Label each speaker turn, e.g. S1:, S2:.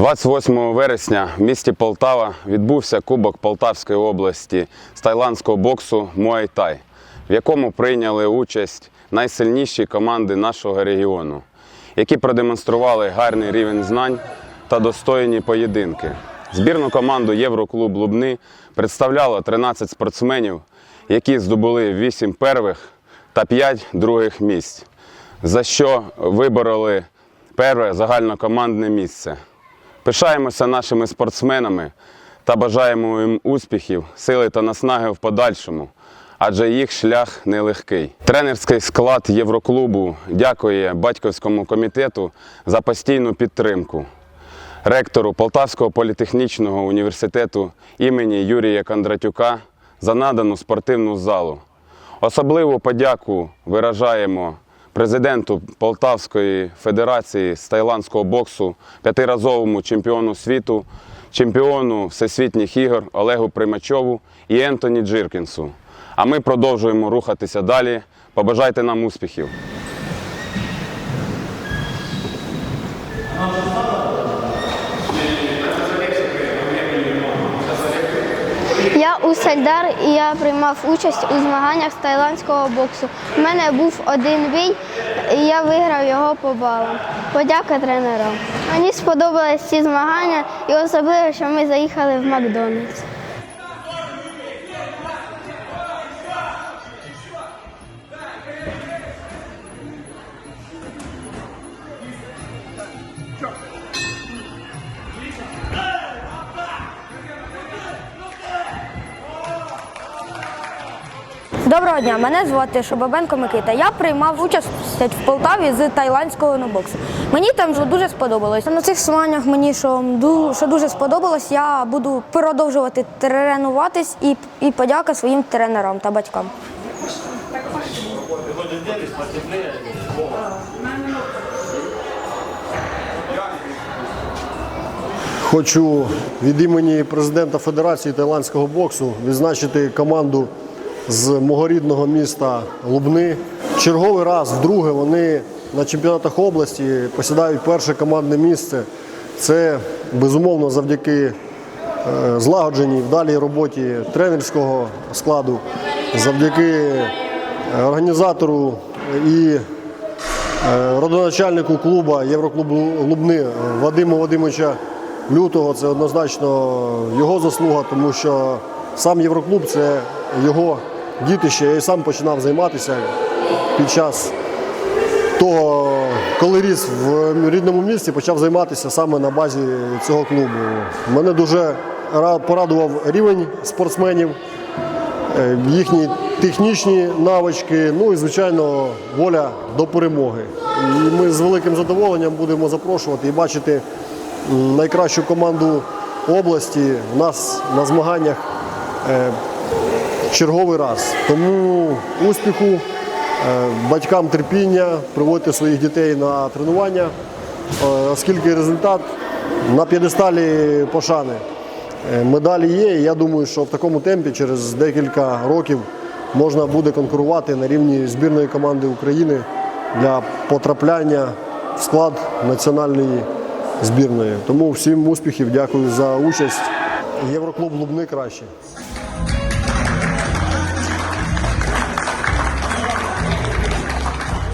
S1: 28 вересня в місті Полтава відбувся Кубок Полтавської області з тайландського боксу Муай-Тай, в якому прийняли участь найсильніші команди нашого регіону, які продемонстрували гарний рівень знань та достойні поєдинки. Збірну команду Євроклуб Лубни представляло 13 спортсменів, які здобули 8 первих та 5 других місць, за що вибороли перше загальнокомандне місце. Пишаємося нашими спортсменами та бажаємо їм успіхів, сили та наснаги в подальшому, адже їх шлях нелегкий. Тренерський склад Євроклубу дякує батьківському комітету за постійну підтримку. Ректору Полтавського політехнічного університету імені Юрія Кондратюка за надану спортивну залу. Особливу подяку виражаємо президенту Полтавської федерації з тайландського боксу, п'ятиразовому чемпіону світу, чемпіону всесвітніх ігор Олегу Примачову і Ентоні Джиркінсу. А ми продовжуємо рухатися далі. Побажайте нам успіхів!
S2: Я Усальдар і я приймав участь у змаганнях з тайландського боксу. У мене був один бій, і я виграв його по балам. Подяка тренерам. Мені сподобались ці змагання і особливо, що ми заїхали в Макдональдс.
S3: Доброго дня, мене звати Шобабенко Микита. Я приймав участь в Полтаві з тайландського боксу. Мені там вже дуже сподобалось. На цих змаганнях мені що, що дуже сподобалось, я буду продовжувати тренуватись і, і подяка своїм тренерам та батькам.
S4: Хочу від імені президента Федерації тайландського боксу відзначити команду з мого рідного міста Лубни. Черговий раз, вдруге, вони на чемпіонатах області посідають перше командне місце. Це безумовно завдяки е, злагодженій вдалій роботі тренерського складу, завдяки е, організатору і Е, родоначальнику клуба Євроклубу Лубни Вадима Вадимовича Лютого. Це однозначно його заслуга, тому що сам Євроклуб це його дітище. Я і сам починав займатися під час того, коли ріс в рідному місті, почав займатися саме на базі цього клубу. Мене дуже порадував рівень спортсменів е, їхні технічні навички, ну і звичайно воля до перемоги. І ми з великим задоволенням будемо запрошувати і бачити найкращу команду області у нас на змаганнях е, черговий раз. Тому успіху, е, батькам терпіння, приводьте своїх дітей на тренування, е, оскільки результат на п'єдесталі пошани. Е, Медалі є, і я думаю, що в такому темпі через декілька років можна буде конкурувати на рівні збірної команди України для потрапляння в склад національної збірної. Тому всім успіхів, дякую за участь. Євроклуб Лубни краще.